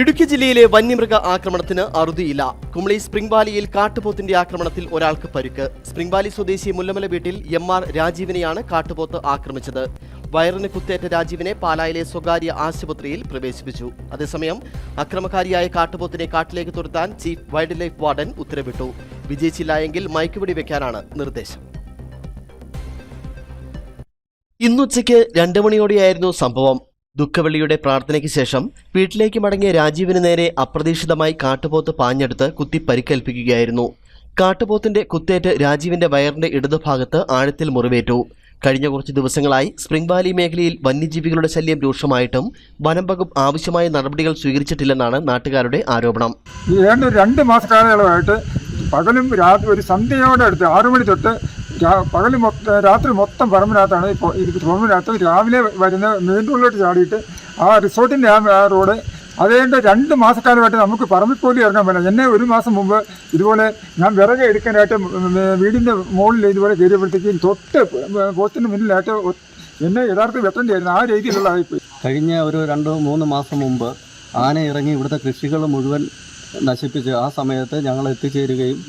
ഇടുക്കി ജില്ലയിലെ വന്യമൃഗ ആക്രമണത്തിന് അറുതിയില്ല. കുമളി സ്പ്രിംഗ് വാലിയിൽ കാട്ടുപോത്തിന്റെ ആക്രമണത്തിൽ ഒരാൾക്ക് പരുക്ക്. സ്പ്രിംഗ് വാലി സ്വദേശി മുല്ലമല വീട്ടിൽ എം ആർ രാജീവിനെയാണ് കാട്ടുപോത്ത് ആക്രമിച്ചത്. വയറിന് കുത്തേറ്റ രാജീവിനെ പാലായിലെ സ്വകാര്യ ആശുപത്രിയിൽ പ്രവേശിപ്പിച്ചു. അതേസമയം അക്രമകാരിയായ കാട്ടുപോത്തിനെ കാട്ടിലേക്ക് തുരത്താൻ ചീഫ് വൈൽഡ് ലൈഫ് വാർഡൻ ഉത്തരവിട്ടു. വിജയിച്ചില്ല എങ്കിൽ മയക്കുപിടി വെക്കാനാണ് നിർദ്ദേശം. ഇന്നുച്ചയ്ക്ക് രണ്ട് മണിയോടെയായിരുന്നു സംഭവം. ദുഃഖവെള്ളിയുടെ പ്രാർത്ഥനയ്ക്ക് ശേഷം വീട്ടിലേക്ക് മടങ്ങിയ രാജീവിന് നേരെ അപ്രതീക്ഷിതമായി കാട്ടുപോത്ത് പാഞ്ഞെടുത്ത് കുത്തി പരിക്കേൽപ്പിക്കുകയായിരുന്നു. കാട്ടുപോത്തിന്റെ കുത്തേറ്റ് രാജീവിന്റെ വയറിന്റെ ഇടതുഭാഗത്ത് ആഴത്തിൽ മുറിവേറ്റു. കഴിഞ്ഞ കുറച്ച് ദിവസങ്ങളായി സ്പ്രിംഗ് വാലി മേഖലയിൽ വന്യജീവികളുടെ ശല്യം രൂക്ഷമായിട്ടും വനം വകുപ്പ് ആവശ്യമായ നടപടികൾ സ്വീകരിച്ചിട്ടില്ലെന്നാണ് നാട്ടുകാരുടെ ആരോപണം. രണ്ട് മാസ കാലയളവായിട്ട് പകലും രാത്രി ഒരു സന്ധ്യയോടെ അടുത്ത് ആറു മണി തൊട്ട് മൊത്തം രാത്രി മൊത്തം പറമ്പിനകത്താണ് ഇപ്പോൾ പറമ്പിനകത്ത് രാവിലെ വരുന്ന റോഡിലോട്ട് ചാടിയിട്ട് ആ റിസോർട്ടിന്റെ ആ റോഡ് അതുകൊണ്ട് രണ്ട് മാസക്കാലമായിട്ട് നമുക്ക് പറമ്പിൽ പോലും ഇറങ്ങാൻ പറ്റില്ല. എന്നെ ഒരു മാസം മുമ്പ് ഇതുപോലെ ഞാൻ വിറക് എടുക്കാനായിട്ട് വീടിന്റെ മുകളിൽ ഇതുപോലെ കയറിയപ്പോഴത്തേക്കും തൊട്ട് പോസ്റ്റിന് മുന്നിലായിട്ട് എന്നെ യഥാർത്ഥ വെട്ടേണ്ടിയായിരുന്നു. ആ രീതിയിലുള്ള ആയിപ്പോയി. കഴിഞ്ഞ ഒരു രണ്ട് മൂന്ന് മാസം മുമ്പ് ആന ഇറങ്ങി ഇവിടുത്തെ കൃഷികൾ മുഴുവൻ നശിപ്പിച്ച് ആ സമയത്ത് ഞങ്ങൾ എത്തിച്ചേരുകയും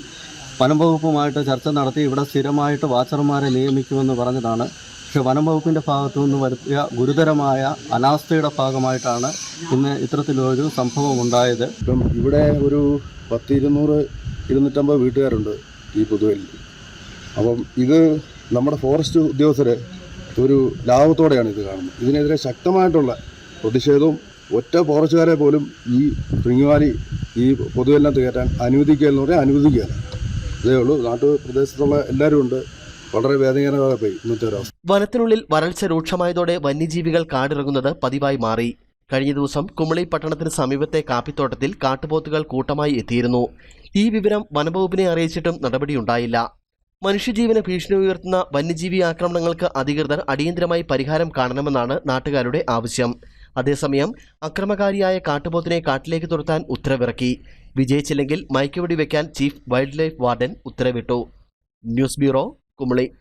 വനം വകുപ്പുമായിട്ട് ചർച്ച നടത്തി ഇവിടെ സ്ഥിരമായിട്ട് വാച്ചർമാരെ നിയമിക്കുമെന്ന് പറഞ്ഞതാണ്. പക്ഷേ വനം വകുപ്പിന്റെ ഭാഗത്തു നിന്ന് വരുത്തിയ ഗുരുതരമായ അനാസ്ഥയുടെ ഭാഗമായിട്ടാണ് ഇന്ന് ഇത്തരത്തിലൊരു സംഭവം ഉണ്ടായത് ഇപ്പം ഇവിടെ ഒരു പത്ത് ഇരുന്നൂറ് ഇരുന്നൂറ്റമ്പത് വീട്ടുകാരുണ്ട് ഈ പൊതുവിൽ. അപ്പം ഇത് നമ്മുടെ ഫോറസ്റ്റ് ഉദ്യോഗസ്ഥർ ഒരു ലാഭത്തോടെയാണ് ഇത് കാണുന്നത്. ഇതിനെതിരെ ശക്തമായിട്ടുള്ള പ്രതിഷേധവും ഒറ്റ ഫോറസ്റ്റുകാരെ പോലും ഈ ശൃംഗവാലി ഈ പൊതുവെല്ലാം കയറ്റാൻ അനുവദിക്കുക എന്ന് പറഞ്ഞാൽ അനുവദിക്കുകയല്ല. ഇതേ ഉള്ളൂ. നാട്ടുപ്രദേശത്തുള്ള എല്ലാവരും ഉണ്ട്. വളരെ വേദനകരമായി പോയി ഇന്നത്തെ ഒരവസ്ഥ വനത്തിനുള്ളിൽ വരൾച്ച രൂക്ഷമായതോടെ വന്യജീവികൾ കാടിറങ്ങുന്നത് പതിവായി മാറി. കഴിഞ്ഞ ദിവസം കുമളി പട്ടണത്തിന് സമീപത്തെ കാപ്പിത്തോട്ടത്തിൽ കാട്ടുപോത്തുകൾ കൂട്ടമായി എത്തിയിരുന്നു. ഈ വിവരം വനംവകുപ്പിനെ അറിയിച്ചിട്ടും നടപടിയുണ്ടായില്ല. മനുഷ്യജീവന് ഭീഷണി ഉയർത്തുന്ന വന്യജീവി ആക്രമണങ്ങൾക്ക് അധികൃതർ അടിയന്തരമായി പരിഹാരം കാണണമെന്നാണ് നാട്ടുകാരുടെ ആവശ്യം. അതേസമയം അക്രമകാരിയായ കാട്ടുപോത്തിനെ കാട്ടിലേക്ക് തുരത്താൻ ഉത്തരവിറക്കി. വിജയിച്ചില്ലെങ്കിൽ മയക്കുവെടി വെക്കാൻ ചീഫ് വൈൽഡ് ലൈഫ് വാർഡൻ ഉത്തരവിട്ടു. News bureau Kumily.